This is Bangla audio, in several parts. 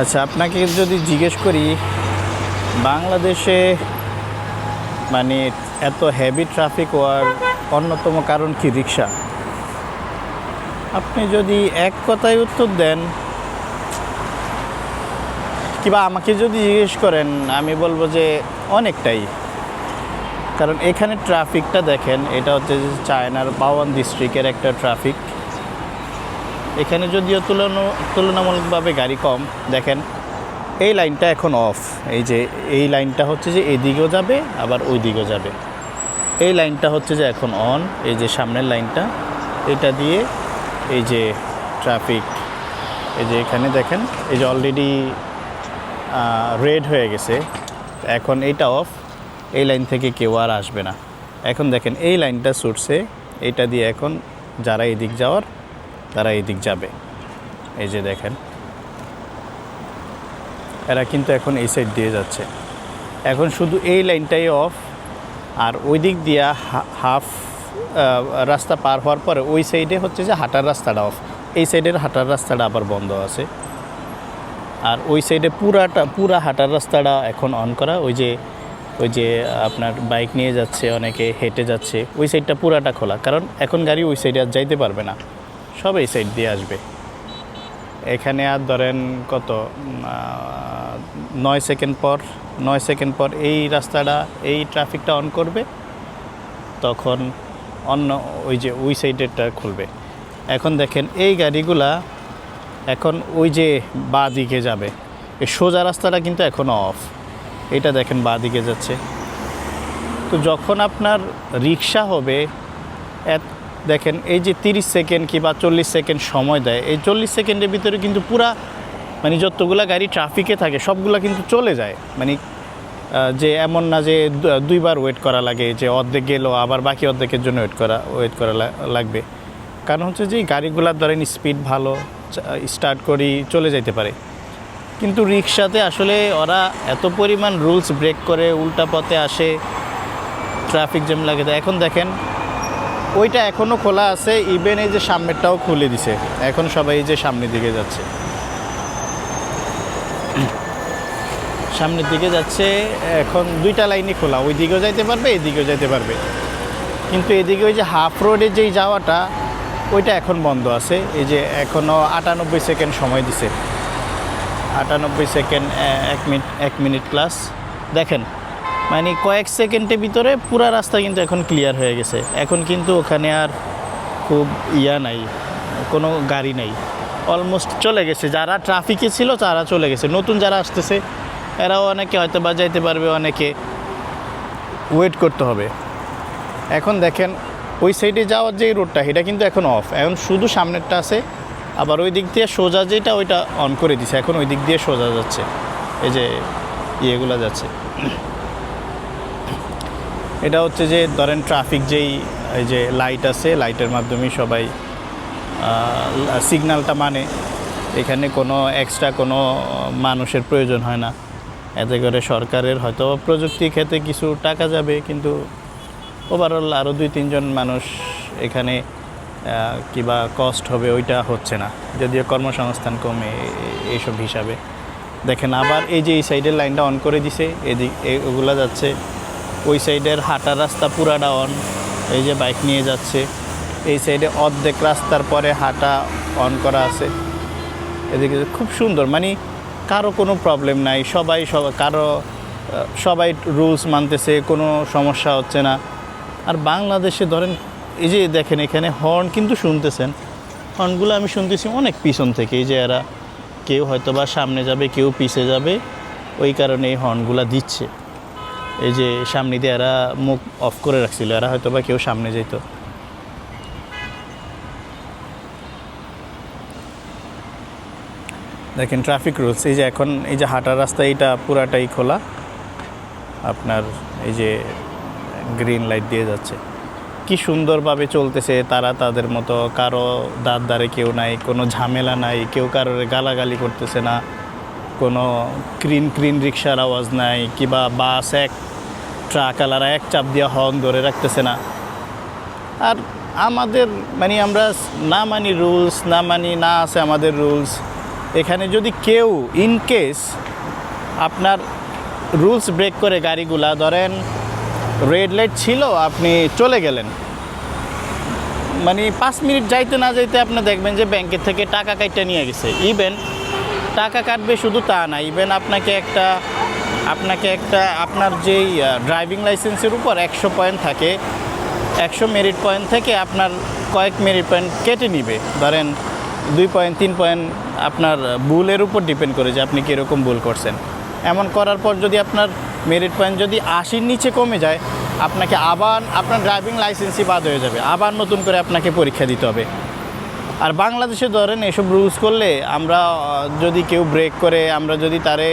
আচ্ছা আপনাকে যদি জিজ্ঞেস করি, বাংলাদেশে মানে এত হেভি ট্রাফিক হওয়ার অন্যতম কারণ কি রিক্সা? আপনি যদি এক কথায় উত্তর দেন, কিবা আমাকে যদি জিজ্ঞেস করেন, আমি বলব যে অনেকটাই। কারণ এখানে ট্রাফিকটা দেখেন, এটা হচ্ছে চায়নার পাওয়ান ডিস্ট্রিক্টের একটা ট্রাফিক এখানে যদিও তুলনা, তুলনামূলকভাবে গাড়ি কম, দেখেন, এই লাইনটা এখন অফ এই যে, এই লাইনটা হচ্ছে যে এদিকেও যাবে, আবার ওই দিকেও যাবে। এই লাইনটা হচ্ছে যে এখন অন এই যে সামনের লাইনটা, এটা দিয়ে এই যে ট্রাফিক এই যে এখানে দেখেন, এই যে অলরেডি রেড হয়ে গেছে, এখন এটা অফ এই লাইন থেকে কেউ আর আসবে না। এখন দেখেন, এই লাইনটা ছুটছে, এটা দিয়ে এখন যারা এদিক যাওয়ার তারা এদিক যাবে। এই যে দেখেন। এরা কিন্তু এখন এই সাইড দিয়ে যাচ্ছে। এখন শুধু এই লাইনটাই অফ আর ওই দিক দিয়ে হাফ রাস্তা পার হওয়ার পরে ওই সাইডে হচ্ছে যে হাঁটার রাস্তাটা অফ এই সাইডের হাঁটার রাস্তাটা আবার বন্ধ আছে। আর ওই সাইডে পুরাটা, পুরা হাঁটার রাস্তাটা এখন অন করা। ওই যে ওই যে আপনার বাইক নিয়ে যাচ্ছে, অনেকে হেঁটে যাচ্ছে। ওই সাইডটা পুরাটা খোলা। কারণ এখন গাড়ি ওই সাইডে আর যাইতে পারবে না। সব এই সাইড দিয়ে আসবে। এখানে আর ধরেন কত? নয় সেকেন্ড পর, নয় সেকেন্ড পর এই রাস্তাটা, এই ট্রাফিকটা অন করবে, তখন অন্য ওই যে ওই সাইডেরটা খুলবে। এখন দেখেন এই গাড়িগুলা এখন ওই যে বা দিকে যাবে। এই সোজা রাস্তাটা কিন্তু এখন অফ এটা দেখেন বা দিকে যাচ্ছে। তো যখন আপনার রিক্সা হবে দেখেন, এই যে তিরিশ সেকেন্ড কিংবা চল্লিশ সেকেন্ড সময় দেয়, এই চল্লিশ সেকেন্ডের ভিতরে কিন্তু পুরা মানে যতগুলা গাড়ি ট্রাফিকে থাকে, সবগুলো কিন্তু চলে যায়। মানে যে এমন না যে দুইবার ওয়েট করা লাগে, যে অর্ধেক গেলো আবার বাকি অর্ধেকের জন্য ওয়েট করা ওয়েট করা লাগবে। কারণ হচ্ছে যে গাড়িগুলার ধরেন স্পিড ভালো স্টার্ট করি, চলে যাইতে পারে। কিন্তু রিক্সাতে আসলে ওরা এত পরিমাণ রুলস ব্রেক করে, উল্টা পথে আসে ট্রাফিক জ্যাম লাগে। এখন দেখেন ওইটা এখনও খোলা আছে ইভেন এই যে সামনেরটাও খুলে দিছে। এখন সবাই যে সামনের দিকে যাচ্ছে। সামনের দিকে যাচ্ছে, এখন দুইটা লাইনই খোলা। ওই দিকেও যাইতে পারবে, এদিকেও যাইতে পারবে। কিন্তু এদিকে ওই যে হাফ রোডে যেই যাওয়াটা, ওইটা এখন বন্ধ আছে। এই যে এখনও আটানব্বই সেকেন্ড সময় দিছে। আটানব্বই সেকেন্ড এক মিনিট এক মিনিট প্লাস দেখেন মানে কয়েক সেকেন্ডের ভিতরে পুরা রাস্তা কিন্তু এখন ক্লিয়ার হয়ে গেছে। এখন কিন্তু ওখানে আর খুব ইয়া নাই, কোনো গাড়ি নাই। অলমোস্ট চলে গেছে। যারা ট্রাফিকে ছিল তারা চলে গেছে। নতুন যারা আসতেছে, এরাও অনেকে হয়তো বা যাইতে পারবে, অনেকে ওয়েট করতে হবে। এখন দেখেন, ওই সাইডে যাওয়ার যে রোডটা এটা কিন্তু এখন অফ এখন শুধু সামনেরটা আছে, আবার ওই দিক দিয়ে সোজা যেটা, ওইটা অন করে দিছে। এখন ওই দিক দিয়ে সোজা যাচ্ছে। এই যে ইয়েগুলো যাচ্ছে। এটা হচ্ছে যে ধরেন ট্রাফিক যেই যে লাইট আছে লাইটের মাধ্যমেই সবাই সিগন্যালটা মানে। এখানে কোনো এক্সট্রা কোনো মানুষের প্রয়োজন হয় না। এতে করে সরকারের হয়তো প্রযুক্তি ক্ষেত্রে কিছু টাকা যাবে, কিন্তু ওভারঅল আরও দুই, তিনজন মানুষ এখানে কিবা কস্ট হবে ওইটা হচ্ছে না। যদিও কর্মসংস্থান কমে এইসব হিসাবে। দেখেন আবার এই যে এই সাইডের লাইনটা অন করে দিছে, এদিক, এ- ওগুলা যাচ্ছে। ওই সাইডের হাঁটার রাস্তা পুরা ডাউন এই যে বাইক নিয়ে যাচ্ছে। এই সাইডে অর্ধেক রাস্তার পরে হাঁটা অন করা আছে। এদিকে খুব সুন্দর মানে কারও কোনো প্রবলেম নাই, সবাই সব, কারও সবাই রুলস মানতেছে, কোনো সমস্যা হচ্ছে না। আর বাংলাদেশে ধরেন, এই যে দেখেন এখানে হর্ন কিন্তু শুনতেছেন। হর্নগুলো আমি শুনতেছি অনেক পিছন থেকে, এই যে এরা কেউ হয়তো বা সামনে যাবে, কেউ পিছে যাবে, ওই কারণে এই হর্নগুলো দিচ্ছে। এই যে সামনে দিয়ে এরা মুখ অফ করে রাখছিল, এরা হয়তো বা কেউ সামনে যেত। দেখেন ট্রাফিক রুলস এই যে এখন এই যে হাঁটার রাস্তা, এইটা পুরাটাই খোলা। আপনার এই যে গ্রিন লাইট দিয়ে যাচ্ছে। কি সুন্দরভাবে চলতেছে তারা তাদের মতো, কারও দাঁত দ্বারে কেউ নাই, কোনো ঝামেলা নাই, কেউ কারোর গালাগালি করতেছে না। কোনো ক্রিন ক্রিন রিক্সার আওয়াজ নাই, কিবা বাস, এক ট্রাক আলারা এক চাপ দিয়ে হর্ন ধরে রাখতেছে না। আর আমাদের মানে আমরা না মানি রুলস, না মানি না আছে আমাদের রুলস, এখানে যদি কেউ ইন কেস আপনার রুলস ব্রেক করে গাড়িগুলা, ধরেন রেড লাইট ছিল, আপনি চলে গেলেন। মানে পাঁচ মিনিট যাইতে না যাইতে আপনি দেখবেন যে ব্যাংকের থেকে টাকা কাটতে নিয়ে গেছে। ইভেন টাকা কাটবে শুধু তা না ইভেন আপনাকে একটা আপনাকে একটা, আপনার যেই ড্রাইভিং লাইসেন্সের উপর একশো পয়েন্ট থাকে, একশো মেরিট পয়েন্ট থেকে আপনার কয়েক মেরিট পয়েন্ট কেটে নিবে। ধরেন দুই পয়েন্ট তিন পয়েন্ট আপনার ভুলের উপর ডিপেন্ড করে যে আপনি কীরকম ভুল করছেন। এমন করার পর যদি আপনার মেরিট পয়েন্ট যদি আশির নিচে কমে যায়, আপনাকে আবার, আপনার ড্রাইভিং লাইসেন্সই বাদ হয়ে যাবে। আবার নতুন করে আপনাকে পরীক্ষা দিতে হবে। আর বাংলাদেশে ধরেন এসব রুলস করলে আমরা যদি কেউ ব্রেক করে, আমরা যদি তারে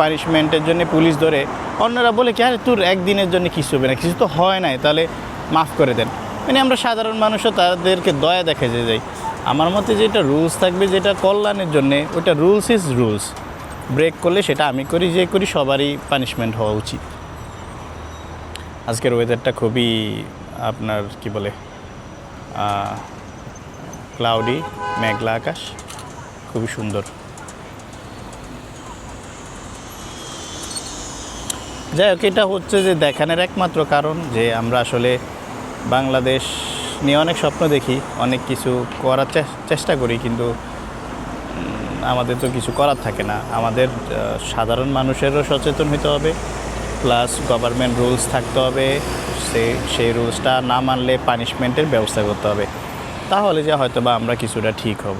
পানিশমেন্টের জন্য পুলিশ ধরে, অন্যরা বলে কি, আরে তোর একদিনের জন্য কিছু হবে না, কিছু তো হয় নাই, তাহলে মাফ করে দেন। মানে আমরা সাধারণ মানুষও তাদেরকে দয়া দেখে যে যাই আমার মতে যেটা রুলস থাকবে, যেটা কল্যাণের জন্যে ওটা রুলস ইজ রুলস ব্রেক করলে সেটা আমি করি, যে করি, সবারই পানিশমেন্ট হওয়া উচিত। আজকের ওয়েদারটা খুবই আপনার কি বলে ক্লাউডি মেঘলা আকাশ, খুবই সুন্দর। যাই হোক, এটা হচ্ছে যে দেখানোর একমাত্র কারণ যে আমরা আসলে বাংলাদেশ নিয়ে অনেক স্বপ্ন দেখি, অনেক কিছু করার চেষ্টা করি, কিন্তু আমাদের তো কিছু করার থাকে না। আমাদের সাধারণ মানুষেরও সচেতন হতে হবে, প্লাস গভর্নমেন্ট রুলস থাকতে হবে, সে, সেই রুলসটা না মানলে পানিশমেন্টের ব্যবস্থা করতে হবে। তাহলে যে হয়তো বা আমরা কিছুটা ঠিক হব।